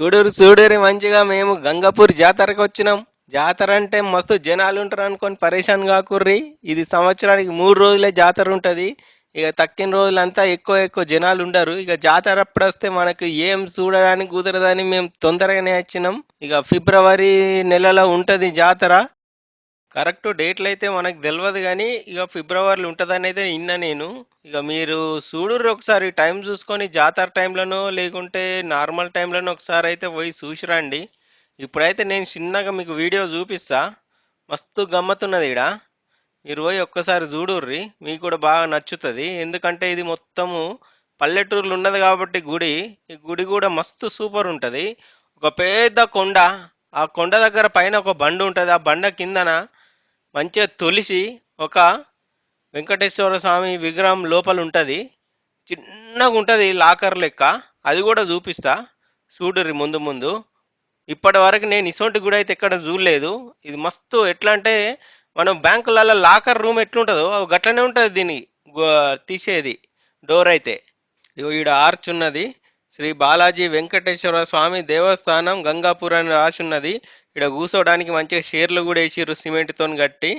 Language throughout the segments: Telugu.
చూడురు చూడురు మంచిగా మేము గంగాపూర్ జాతరకు వచ్చినాం. జాతర అంటే మస్తు జనాలు ఉంటారు అనుకొని పరేషాన్ కాకుర్రి. ఇది సంవత్సరానికి మూడు రోజులే జాతర ఉంటుంది. ఇక తక్కిన రోజులంతా ఎక్కువ ఎక్కువ జనాలు ఉండరు. ఇక జాతర అప్పుడు వస్తే మనకు ఏం చూడడానికి కుదరదని మేము తొందరగానే వచ్చినాం. ఇక ఫిబ్రవరి నెలలో ఉంటుంది జాతర. కరెక్ట్ డేట్లు అయితే మనకు తెలియదు కానీ ఇక ఫిబ్రవరిలో ఉంటుందని అయితే నిన్న నేను. ఇక మీరు చూడుర్రు ఒకసారి టైం చూసుకొని జాతర టైంలోనో లేకుంటే నార్మల్ టైంలోనో ఒకసారి అయితే పోయి చూసిరండి. ఇప్పుడైతే నేను చిన్నగా మీకు వీడియో చూపిస్తా. మస్తు గమ్మత్తున్నది ఇడ మీరు పోయి ఒక్కసారి చూడుర్రి. మీకు కూడా బాగా నచ్చుతుంది. ఎందుకంటే ఇది మొత్తము పల్లెటూరులు ఉన్నది కాబట్టి గుడి. ఈ గుడి కూడా మస్తు సూపర్ ఉంటుంది. ఒక పెద్ద కొండ. ఆ కొండ దగ్గర పైన ఒక బండ ఉంటుంది. ఆ బండ కిందన మంచిగా తొలిసి ఒక వెంకటేశ్వర స్వామి విగ్రహం లోపల ఉంటుంది. చిన్నగా ఉంటుంది లాకర్ లెక్క. అది కూడా చూపిస్తా. చూడరి ముందు ముందు. ఇప్పటి వరకు నేను ఇసొంటి గుడి అయితే ఎక్కడ చూడలేదు. ఇది మస్తు ఎట్లా అంటే మనం బ్యాంకులలో లాకర్ రూమ్ ఎట్లుంటుందో అవి గట్లనే ఉంటుంది దీనికి గో- తీసేది. డోర్ అయితే. ఇగో ఈడ ఆర్చ్ ఉన్నది. శ్రీ బాలాజీ వెంకటేశ్వర స్వామి దేవస్థానం గంగాపూర్ అని రాసి ఉన్నది. ఇక్కడ కూర్చోడానికి మంచిగా షేర్లు కూడా వేసిర్రు సిమెంట్తో కట్టి.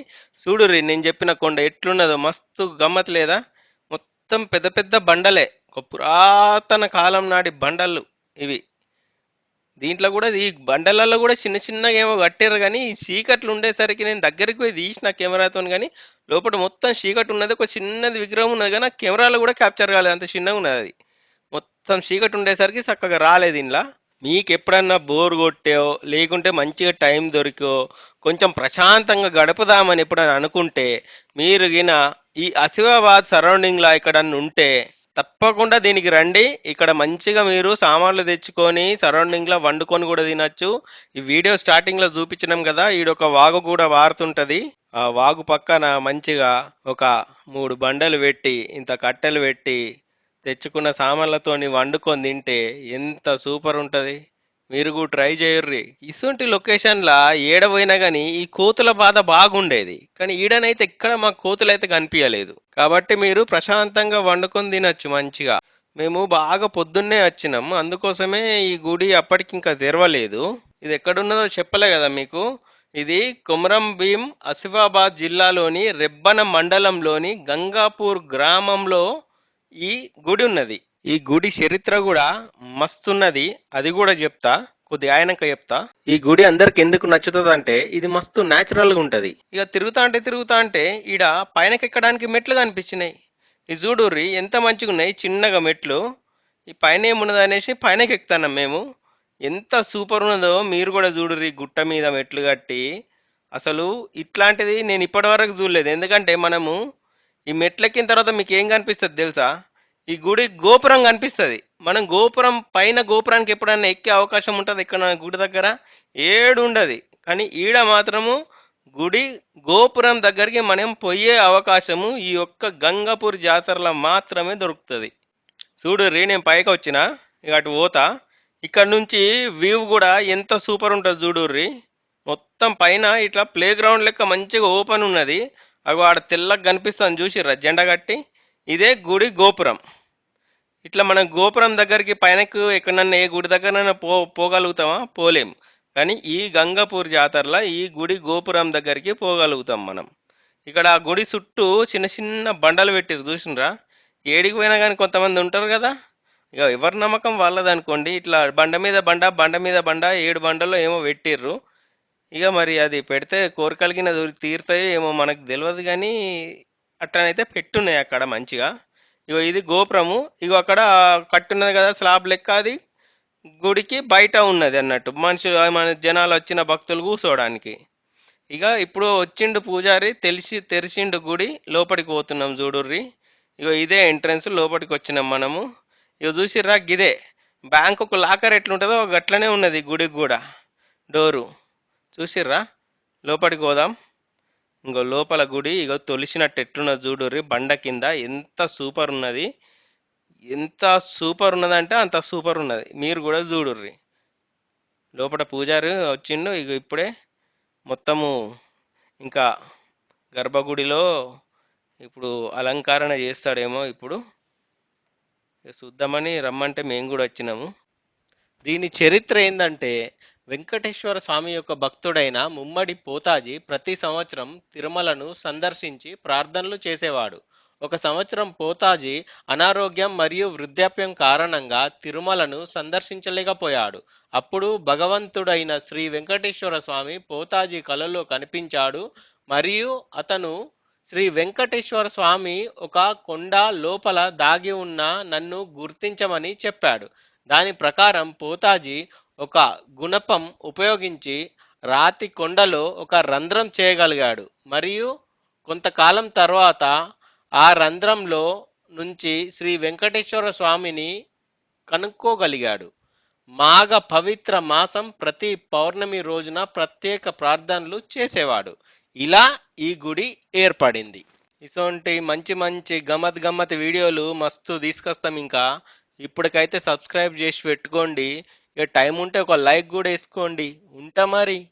చూడుర్రి నేను చెప్పిన కొండ ఎట్లున్నదో మస్తు గమ్మత్ లేదా? మొత్తం పెద్ద పెద్ద బండలే. ఒక పురాతన కాలం నాటి బండలు ఇవి. దీంట్లో కూడా ఈ బండలలో కూడా చిన్న చిన్నగా ఏమో కట్టారు కానీ ఈ చీకట్లు ఉండేసరికి నేను దగ్గరికి పోయి తీసిన కెమెరాతో కానీ లోపల మొత్తం చీకటి ఉన్నది. ఒక చిన్నది విగ్రహం ఉన్నది కానీ కెమెరాలో కూడా క్యాప్చర్ కాలేదు. అంత చిన్నగా ఉన్నది అది. మొత్తం చీకటి ఉండేసరికి చక్కగా రాలేదు ఇంట్లో మీకు ఎప్పుడన్నా బోర్ కొట్టో లేకుంటే మంచిగా టైం దొరికో కొంచెం ప్రశాంతంగా గడుపుదామని ఎప్పుడైనా అనుకుంటే మీరు గిన ఈ ఆసిఫాబాద్ సరౌండింగ్లో ఎక్కడన్నా ఉంటే తప్పకుండా దీనికి రండి. ఇక్కడ మంచిగా మీరు సామాన్లు తెచ్చుకొని సరౌండింగ్లో వండుకొని కూడా తినచ్చు. ఈ వీడియో స్టార్టింగ్లో చూపించినాం కదా ఈడొక వాగు కూడా వారుతుంటుంది. ఆ వాగు పక్కన మంచిగా ఒక మూడు బండలు పెట్టి ఇంత కట్టెలు పెట్టి తెచ్చుకున్న సామాన్లతోని వండుకొని తింటే ఎంత సూపర్ ఉంటుంది. మీరు కూడా ట్రై చేయర్రి. ఇసుంటి లొకేషన్లా ఏడపోయినా కానీ ఈ కోతుల బాధ బాగుండేది. కానీ ఈడనైతే ఎక్కడ మా కోతులు అయితే కనిపించలేదు కాబట్టి మీరు ప్రశాంతంగా వండుకొని తినచ్చు మంచిగా. మేము బాగా పొద్దున్నే వచ్చినాం. అందుకోసమే ఈ గుడి అప్పటికి ఇంకా తెరవలేదు. ఇది ఎక్కడున్నదో చెప్పలే కదా మీకు. ఇది కొమరం భీం ఆసిఫాబాద్ జిల్లాలోని రెబ్బన మండలంలోని గంగాపూర్ గ్రామంలో ఈ గుడి ఉన్నది. ఈ గుడి చరిత్ర కూడా మస్తున్నది. అది కూడా చెప్తా. కొద్ది ఆయనక చెప్తా. ఈ గుడి అందరికి ఎందుకు నచ్చుతుంది అంటే ఇది మస్తు న్యాచురల్గా ఉంటది. ఇక తిరుగుతా అంటే తిరుగుతా అంటే ఈడ పైనకెక్కడానికి మెట్లు కనిపించినాయి. ఈ చూడుర్రి ఎంత మంచిగా ఉన్నాయి. చిన్నగా మెట్లు. ఈ పైన ఏమున్నది అనేసి పైనకి మేము. ఎంత సూపర్ ఉన్నదో మీరు కూడా చూడుర్రి గుట్ట మీద మెట్లు కట్టి. అసలు ఇట్లాంటిది నేను ఇప్పటివరకు చూడలేదు. ఎందుకంటే మనము ఈ మెట్లెక్కిన తర్వాత మీకు ఏం కనిపిస్తుంది తెలుసా? ఈ గుడి గోపురం కనిపిస్తుంది. మనం గోపురం పైన గోపురానికి ఎప్పుడైనా ఎక్కే అవకాశం ఉంటుంది ఇక్కడ గుడి దగ్గర? ఏడు ఉండదు. కానీ ఈడ మాత్రము గుడి గోపురం దగ్గరికి మనం పోయే అవకాశము ఈ ఒక్క గంగాపూర్ జాతరలో మాత్రమే దొరుకుతుంది. చూడు రే నేను పైకి వచ్చిన ఇక అటు పోతా. ఇక్కడ నుంచి వ్యూ కూడా ఎంత సూపర్ ఉంటుంది చూడుర్రి మొత్తం పైన ఇట్లా ప్లే గ్రౌండ్ లెక్క మంచిగా ఓపెన్ ఉన్నది. అవి ఆడ తెల్లగా కనిపిస్తుంది చూసిర్రా? జెండా కట్టి. ఇదే గుడి గోపురం. ఇట్లా మనం గోపురం దగ్గరికి పైనకు ఎక్కడన్నా ఏ గుడి దగ్గర పో పోగలుగుతామా? పోలేం. కానీ ఈ గంగాపూర్ జాతరలో ఈ గుడి గోపురం దగ్గరికి పోగలుగుతాం మనం. ఇక్కడ ఆ గుడి చుట్టూ చిన్న చిన్న బండలు పెట్టారు చూసినరా? ఏడికి పోయినా కానీ కొంతమంది ఉంటారు కదా? ఇక ఎవరి నమ్మకం వాళ్ళదనుకోండి. ఇట్లా బండ మీద బండ బండ మీద బండ ఏడు బండల్లో ఏమో పెట్టిర్రు. ఇక మరి అది పెడితే కోరికలిగిన తీరుతాయో ఏమో మనకు తెలియదు కానీ అట్లనైతే పెట్టున్నాయి అక్కడ మంచిగా. ఇగో ఇది గోపురము. ఇగో అక్కడ కట్టున్నది కదా స్లాబ్ లెక్క అది. గుడికి బయట ఉన్నది అన్నట్టు. మనుషులు మన జనాలు వచ్చిన భక్తులు కూర్చోవడానికి ఇక ఇప్పుడు వచ్చిండు పూజారి తెలిసి తెరిచిండు గుడి లోపలికి పోతున్నాం చూడుర్రి. ఇగో ఇదే ఎంట్రన్స్ లోపలికి వచ్చినాం మనము. ఇగో చూసిర్రా గిదే. బ్యాంకుకు లాకర్ ఎట్లుంటుందో గట్లనే ఉన్నది గుడికి కూడా. డోరు. చూసిర్రా? లోపలికి పోదాం. ఇంకో లోపల గుడి ఇగో తొలిసినట్టు ఎట్లున్న చూడుర్రి బండ కింద ఎంత సూపర్ ఉన్నది. ఎంత సూపర్ ఉన్నదంటే అంత సూపర్ ఉన్నది. మీరు కూడా చూడుర్రి. లోపల పూజారి వచ్చిండు ఇక ఇప్పుడే మొత్తము ఇంకా గర్భగుడిలో ఇప్పుడు అలంకరణ చేస్తాడేమో ఇప్పుడు. ఇక చూద్దామని రమ్మంటే మేము కూడా వచ్చినాము. దీని చరిత్ర ఏంటంటే వెంకటేశ్వర స్వామి యొక్క భక్తుడైన ముమ్మడి పోతాజీ ప్రతి సంవత్సరం తిరుమలను సందర్శించి ప్రార్థనలు చేసేవాడు. ఒక సంవత్సరం పోతాజీ అనారోగ్యం మరియు వృద్ధాప్యం కారణంగా తిరుమలను సందర్శించలేకపోయాడు. అప్పుడు భగవంతుడైన శ్రీ వెంకటేశ్వర స్వామి పోతాజీ కలలో కనిపించాడు మరియు అతను శ్రీ వెంకటేశ్వర స్వామి ఒక కొండ లోపల దాగి ఉన్న నన్ను గుర్తించమని చెప్పాడు. దాని ప్రకారం పోతాజీ ఒక గుణపం ఉపయోగించి రాతి కొండలో ఒక రంధ్రం చేయగలిగాడు. మరియు కొంతకాలం తర్వాత ఆ రంధ్రంలో నుంచి శ్రీ వెంకటేశ్వర స్వామిని కనుక్కోగలిగాడు. మాఘ పవిత్ర మాసం ప్రతి పౌర్ణమి రోజున ప్రత్యేక ప్రార్థనలు చేసేవాడు. ఇలా ఈ గుడి ఏర్పడింది. ఇటువంటి మంచి మంచి గమ్మత్ గమ్మత్ వీడియోలు మస్తు తీసుకొస్తాం ఇంకా. ఇప్పటికైతే సబ్స్క్రైబ్ చేసి పెట్టుకోండి. ఇక టైం ఉంటే ఒక లైక్ కూడా వేసుకోండి. ఉంటా మరి.